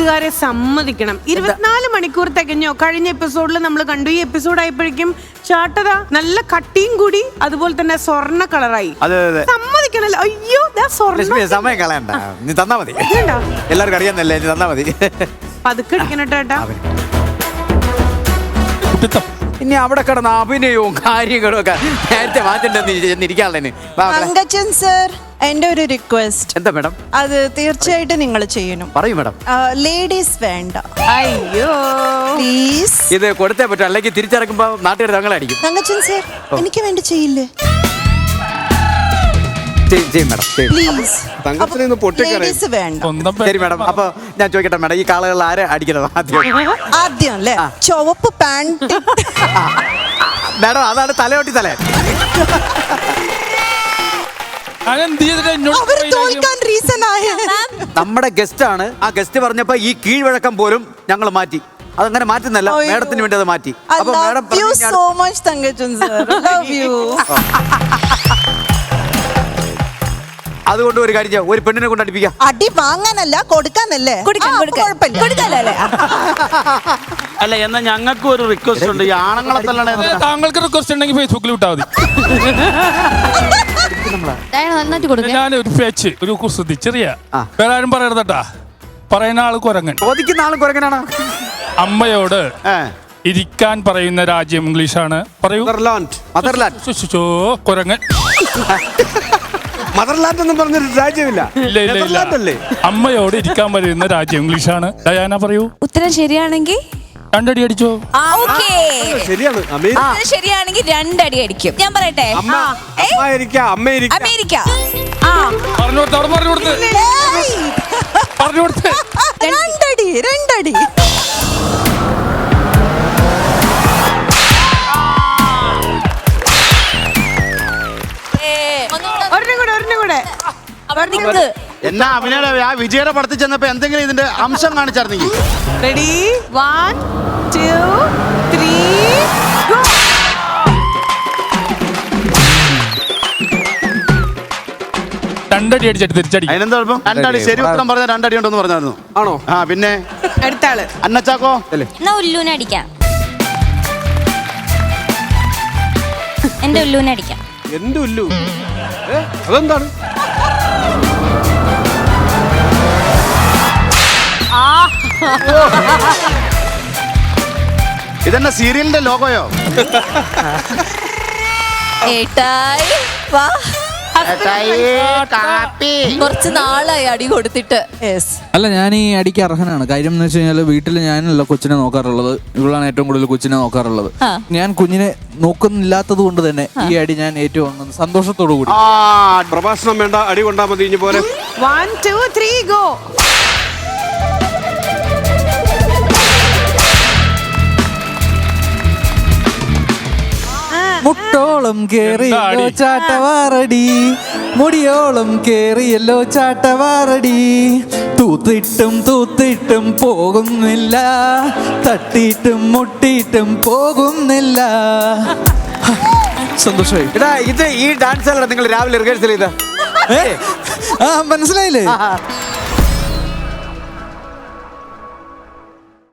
കൂട്ടുകാരെ സമ്മതിക്കണം. ഇരുപത്തിനാല് മണിക്കൂർ തികഞ്ഞോ? കഴിഞ്ഞ എപ്പിസോഡിൽ നമ്മൾ കണ്ടു. ഈ എപ്പിസോഡ് ആയപ്പോഴേക്കും ചാട്ടത നല്ല കട്ടിയും കൂടി അതുപോലെ തന്നെ സ്വർണ കളറായി. അതെ അതെ സമ്മതിക്കണല്ലോ. അയ്യോ ദാ സ്വർണ ലക്ഷ്മി സമയം കളയണ്ട. നീ തന്നാ മതി. ഇതുണ്ടോ? എല്ലാവർക്കും അറിയാന്നല്ലേ? നീ തന്നാ മതി. പതുക്കെ അടിക്കണം ചേട്ടാ കുട്ടിത്തം. ഇനി അവിടെ കിടന്ന അഭിനയവും കാര്യങ്ങളും ഒക്കെ നേരത്തെ മാറ്റണ്ടെന്ന് തങ്കച്ചൻ സർ എന്റെ ഒരു റിക്വസ്റ്റ് എന്താ മേഡം? അത് തീർച്ചയായിട്ടും നിങ്ങൾ ചെയ്യണം. പറയൂ മേഡം. ലേഡീസ് വേണ്ട. അയ്യോ. പ്ലീസ് ഇത് കൊടുത്തേ പറ്റും. അല്ലെങ്കിൽ തിരിച്ചിറക്കുമ്പോ നാട്ടുകാർ തങ്ങളായിരിക്കും അടിക്കും. പങ്കജൻ സർ എനിക്ക് വേണ്ടി ചെയ്യില്ലേ? ചെയ്യും ചെയ്യും മേഡം ചെയ്യും പ്ലീസ് തങ്കത്തിന് ഇന്ന് പൊട്ടിക്കറി. ലേഡീസ് വേണ്ട. സ്വന്തം ശരി മേഡം അപ്പൊ ഞാൻ ചോദിക്കട്ടെ മേഡം ഈ കാളകൾ ആരെ അടിക്കുന്നത് ആദ്യം? ആദ്യം അല്ലേ? ചുവപ്പ് പാന്റ് മേഡം അതാണ് തലയോട്ടി തല. ഞാൻ എന്ത് ചെയ്തിട്ട് എന്നോട് അവർ പറയുന്ന കാര്യം? തോൽക്കാൻ റീസൺ ആയ നമ്മുടെ ഗസ്റ്റ് ആണ്. ആ ഗസ്റ്റ് പറഞ്ഞപ്പോ ഈ കീഴ്വഴക്കം പോലും ഞങ്ങൾ മാറ്റി. അതങ്ങനെ മാറ്റുന്നല്ല മാഡത്തിന് വേണ്ടി അത് മാറ്റി. അപ്പൊ madam so much Thankajan sir love you അതുകൊണ്ട് ഒരു കാര്യം ഒരു പെണ്ണിനെ കൊണ്ട് അടിപ്പിക്കാം. അടി വാങ്ങാനല്ല കൊടുക്കാനല്ലേ? കൊടുക്കാൻ. കൊടുക്കാലോ അല്ലേ എന്നാ ഞങ്ങൾക്ക് ഒരു റിക്വസ്റ്റ് ഉണ്ട്. ഈ ആണുങ്ങളെ തല്ലണ താങ്കൾക്ക് റിക്വസ്റ്റ് ഉണ്ടെങ്കിൽ ഫേസ്ബുക്കിൽ വിട്ടാൽ മതി. ഞാൻ ഒരു പേച്ച് ഒരു കുസൃതി ചെറിയ. വേറെ ആരും പറയരുതട്ടാ പറയുന്ന ആൾ കുരങ്ങൻ. ചോദിക്കുന്ന ആൾ കുരങ്ങനാണ്? അമ്മയോട് ഇരിക്കാൻ പറയുന്ന രാജ്യം ഇംഗ്ലീഷാണ്. പറയൂ. കുരങ്ങൻ. മദർലാൻഡ് എന്ന് പറഞ്ഞൊരു രാജ്യമില്ല. ഇല്ല ഇല്ല നെതർലാൻഡ് അല്ലേ ഇല്ല അമ്മയോട് ഇരിക്കാൻ വരുന്ന രാജ്യം ഇംഗ്ലീഷ് ആണ് ഡയാന പറയൂ. ഉത്തരം ശരിയാണെങ്കിൽ? രണ്ടടി അടിച്ചോ? ഓക്കേ. ശരിയാണ്. അമേരിക്ക ഉത്തരം ശരിയാണെങ്കിൽ രണ്ടടി അടിക്കും. ഞാൻ പറയട്ടെ? അമ്മ ഏ? അമ്മ അമേരിക്ക അമേരിക്ക. പറഞ്ഞു കൊടുത്ത് അവിടെ പറഞ്ഞു കൊടുത്ത് ഏയ്! പറഞ്ഞു കൊടുത്ത് രണ്ടടി രണ്ടടി. അവിടെ എന്നാ അഭിനയുടെ ആ വിജയുടെ പടത്തിൽ ചെന്നപ്പോ എന്തെങ്കിലും ഇതിന്റെ അംശം കാണിച്ചായിരുന്നെങ്കിൽ ready one two three go രണ്ടടി അടിച്ചിട്ട് തിരിച്ചടി. അതിനെന്താ കുഴപ്പം? രണ്ടടി. ശരി ഉത്തരം പറഞ്ഞ രണ്ടടി ഉണ്ടെന്ന് പറഞ്ഞായിരുന്നു. ആണോ? ആ പിന്നെ? അടുത്ത ആൾ അന്നച്ചാക്കോ എന്നാ ഉല്ലൂനെ അടിക്കാം. എന്റെ ഉല്ലൂനെ അടിക്കാം. എന്ത് ഉല്ലു? അതെന്താണ്? ഇതെന്നാ സീരിയലിന്റെ ലോഗോയോ? ഏട്ടായി വാ. കാപ്പി. കുറച്ച് നാളായി അടി കൊടുത്തിട്ട്. അല്ല ഞാൻ ഈ അടിക്ക് അർഹനാണ്. കാര്യം എന്ന് വെച്ച് കഴിഞ്ഞാൽ വീട്ടിൽ ഞാനല്ല കൊച്ചിനെ നോക്കാറുള്ളത്. ഇവളാണ് ഏറ്റവും കൂടുതൽ കൊച്ചിനെ നോക്കാറുള്ളത്. ഞാൻ കുഞ്ഞിനെ നോക്കുന്നില്ലാത്തത് കൊണ്ട് തന്നെ ഈ അടി ഞാൻ ഏറ്റവും സന്തോഷത്തോടു കൂടി. ആ പ്രഭാഷണം വേണ്ട അടി കൊണ്ടാ മതി ഇനി പോലെ. വൺ ടു ത്രീ ഗോ മുട്ടോളം കേറിയല്ലോ? ചാട്ടവാറടി. മുടിയോളം കേറിയല്ലോ ചാട്ടവാറടി. തൂത്തിട്ടും തൂത്തിട്ടും പോകുന്നില്ല. തട്ടിയിട്ടും മുട്ടിയിട്ടും പോകുന്നില്ല. സന്തോഷമായി. ഇതാ ഇത് ഈ ഡാൻസ് അല്ല നിങ്ങൾ രാവിലെ റിഹേഴ്സൽ ചെയ്ത. ആ മനസ്സിലായില്ലേ?